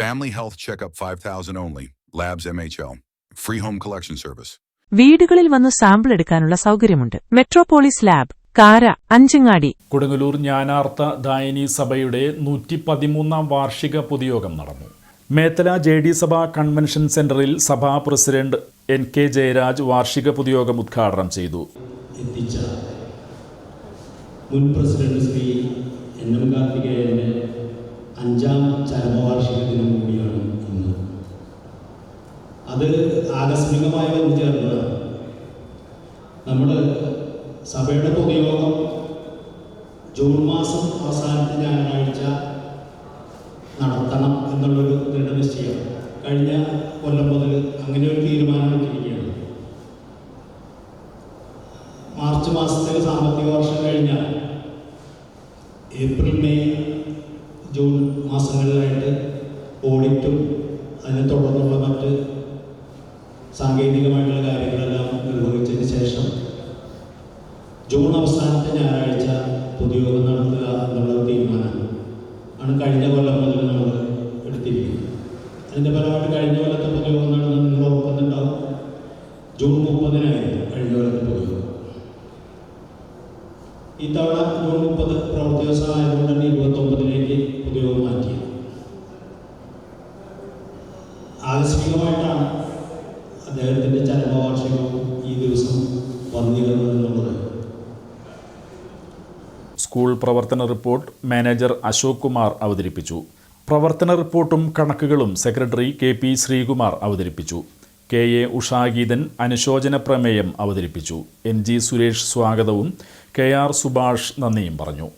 Family health checkup 5000 only. Labs MHL. Free home collection service വീടുകളിൽ വന്ന് sample എടുക്കാനുള്ള സൗകര്യമുണ്ട്. മെട്രോപോളിസ് ലാബ് കാര അഞ്ചങ്ങാടി. കൊടുങ്ങല്ലൂർ ജ്ഞാനാർത്ഥ ദായനി സഭയുടെ നൂറ്റി പതിമൂന്നാം വാർഷിക പൊതുയോഗം നടന്നു. മേത്തല ജെ ഡി സഭ കൺവെൻഷൻ സെന്ററിൽ സഭാ പ്രസിഡന്റ് എൻ കെ ജയരാജ് വാർഷിക പൊതുയോഗം ഉദ്ഘാടനം ചെയ്തു. എത്തിച്ച മുൻ പ്രസിഡന്റ് ശ്രീ എൻ എം കാർത്തികേയന്റെ അഞ്ചാം ചരമവാർഷിക അത് ആകസ്മികമായി വന്നു നമ്മൾ സഭയുടെ പൊതുയോഗം ജൂൺ മാസം അവസാനത്തെ ഞായറാഴ്ച നടത്തണം എന്നുള്ളൊരു ദൃഢനിശ്ചയം കഴിഞ്ഞ കൊല്ലം മുതൽ അങ്ങനെ ഒരു തീരുമാനം എടുത്തിരിക്കുകയാണ്. മാർച്ച് മാസത്തിൽ സാമ്പത്തിക വർഷം കഴിഞ്ഞാൽ ഏപ്രിൽ മെയ് ജൂൺ മാസങ്ങളിലായിട്ട് ഓഡിറ്റും അതിനെ തുടർന്നുള്ള മറ്റ് സാങ്കേതികമായിട്ടുള്ള കാര്യങ്ങളെല്ലാം നിർവഹിച്ചതിന് ശേഷം ജൂൺ അവസാനത്തെ ഞായറാഴ്ച പൊതുയോഗം നടത്തുക എന്നുള്ള തീരുമാനം ആണ് കഴിഞ്ഞ കൊല്ലം മുതൽ നമ്മൾ എടുത്തിരിക്കുന്നത്. അതിന്റെ ഫലമായിട്ട് കഴിഞ്ഞ കൊല്ലത്തെ പൊതുയോഗം നടന്നത് നിങ്ങൾ ഓർക്കുന്നുണ്ടാവും. ജൂൺ മുപ്പതിനായിരുന്നു കഴിഞ്ഞ കൊല്ലത്തെ പൊതുയോഗം. ഇത്തവണ ജൂൺ മുപ്പത് പ്രവൃത്തി ദിവസം ആയതുകൊണ്ട് തന്നെ ഇരുപത്തൊമ്പതിലേക്ക് പൊതുയോഗം മാറ്റി. ആകസ്മികമായിട്ടാണ് സ്കൂൾ പ്രവർത്തന റിപ്പോർട്ട് മാനേജർ അശോക് കുമാർ അവതരിപ്പിച്ചു. പ്രവർത്തന റിപ്പോർട്ടും കണക്കുകളും സെക്രട്ടറി കെ പി ശ്രീകുമാർ അവതരിപ്പിച്ചു. കെ എ ഉഷാഗീതൻ അനുശോചന പ്രമേയം അവതരിപ്പിച്ചു. എൻ ജി സുരേഷ് സ്വാഗതവും കെ ആർ സുഭാഷ് നന്ദിയും പറഞ്ഞു.